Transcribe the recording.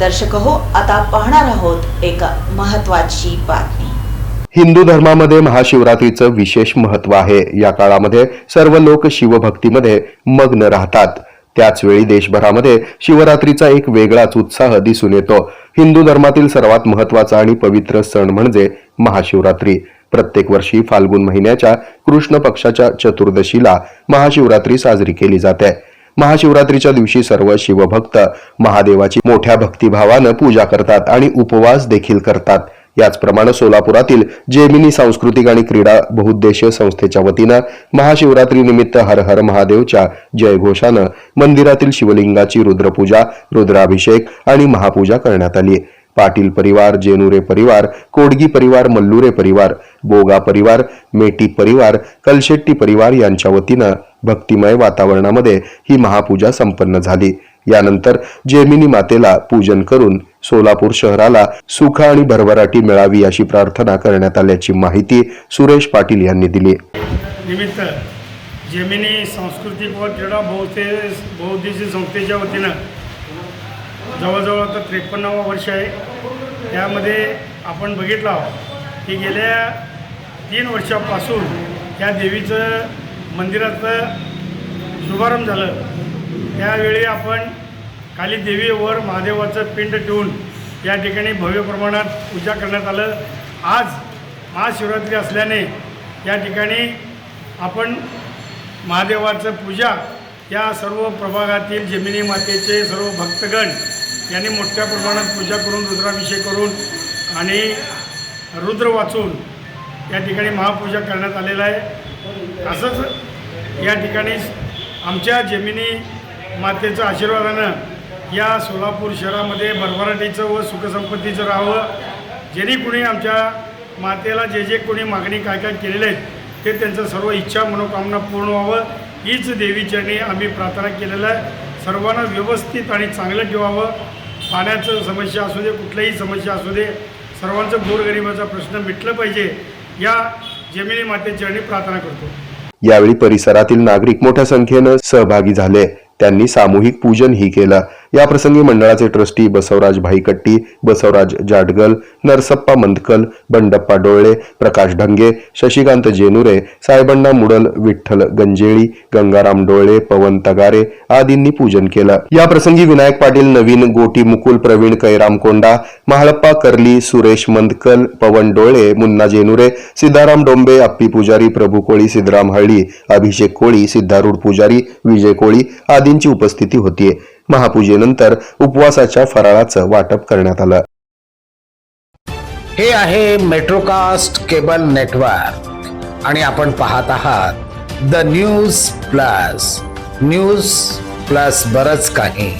दर्शक हो आता पाहणार आहोत एक महत्वाची बातमी. हिंदू धर्मामध्ये महाशिवरात्रीचं विशेष महत्त्व आहे. या काळामध्ये सर्व लोक शिवभक्तीमध्ये मग्न राहतात. त्याच वेळी देशभरामध्ये शिवरात्रीचा एक वेगळाच उत्साह दिसून येतो. हिंदू धर्मातील सर्वात महत्त्वाचा आणि पवित्र सण म्हणजे महाशिवरात्री. प्रत्येक वर्षी फाल्गुन महिन्याच्या कृष्ण पक्षाच्या चतुर्दशीला महाशिवरात्री साजरी केली जाते. महाशिवरात्रीच्या दिवशी सर्व शिवभक्त महादेवाची मोठ्या भक्तिभावानं पूजा करतात आणि उपवास देखील करतात. याचप्रमाणे सोलापुरातील जेमिनी सांस्कृतिक आणि क्रीडा बहुउद्देशीय संस्थेच्या वतीनं महाशिवरात्रीनिमित्त हर हर महादेवच्या जयघोषानं मंदिरातील शिवलिंगाची रुद्रपूजा रुद्राभिषेक आणि महापूजा करण्यात आली. पाटील परिवार जेनुरे परिवार कोडगी परिवार मल्लुरे परिवार बोगा परिवार मेटी परिवार कलशेट्टी परिवार यांच्या वतीनं भक्तिमय वातावरणामध्ये ही महापूजा संपन्न झाली. यानंतर जेमिनी मातेला पूजन करून सोलापूर शहराला सुख आणि भरभराटी मिळावी अशी प्रार्थना करण्यात आल्याची माहिती सुरेश पाटील यांनी दिली. निमित्त जेमिनी सांस्कृतिक व क्रीडा बहुते बहुउद्देशीय संस्थेच्या वतीनं जवळजवळ आता त्रेपन्नावं वर्ष आहे. त्यामध्ये आपण बघितलं की गेल्या तीन वर्षापासून त्या देवीचं मंदिराचं शुभारंभ झालं. त्यावेळी आपण खाली देवीवर महादेवाचं पिंड ठेवून या ठिकाणी भव्य प्रमाणात पूजा करण्यात आलं. आज महाशिवरात्री असल्याने या ठिकाणी आपण महादेवाचं पूजा या सर्व प्रभागातील जमिनी मातेचे सर्व भक्तगण यांनी मोठ्या प्रमाणात पूजा करून रुद्राभिषेक करून आणि रुद्र वाचून या ठिकाणी महापूजा करण्यात आलेला आहे. असंच या ठिकाणी आमच्या जमिनी मातेचं आशीर्वादानं या सोलापूर शहरामध्ये भरभराटीचं व सुखसंपत्तीचं राहावं. जेणी कुणी आमच्या मातेला जे जे कोणी मागणी काय काय केलेले आहेत ते त्यांचं सर्व इच्छा मनोकामना पूर्ण व्हावं. हीच देवीचरणी आम्ही प्रार्थना केलेलं आहे. सर्वांना व्यवस्थित आणि चांगलं ठेवावं. पाण्याचं समस्या असू दे कुठल्याही समस्या असू दे सर्वांचं गोरगरिबाचा प्रश्न मिटलं पाहिजे. या जमिनी मातेचरणी प्रार्थना करतो. यावेळी परिसरातील नागरिक मोठ्या संख्येनं सहभागी झाले. त्यांनी सामूहिक पूजन ही केलं. याप्रसंगी मंडळाचे ट्रस्टी बसवराज भाईकट्टी बसवराज जाटगल नरसप्पा मंदकल बंडप्पा डोळे प्रकाश ढंगे शशिकांत जेनुरे सायबण्णा मुडल विठ्ठल गंजेळी गंगाराम डोळे पवन तगारे आदींनी पूजन केलं. या प्रसंगी विनायक पाटील नवीन गोटी मुकुल प्रवीण कैराम कोंडा महाळप्पा कर्ली सुरेश मंदकल पवन डोळे मुन्ना जेनुरे सिद्धाराम डोंबे अप्पी पुजारी प्रभू कोळी सिद्धराम हळी अभिषेक कोळी सिद्धारूढ पुजारी विजय कोळी आदींची उपस्थिती होती महापूजेनंतर उपवासाच्या फराळाचं वाटप करण्यात आलं. हे आहे मेट्रोकास्ट केबल नेटवर्क. आणि आपण पाहत आहात the news plus. News plus बरच काही.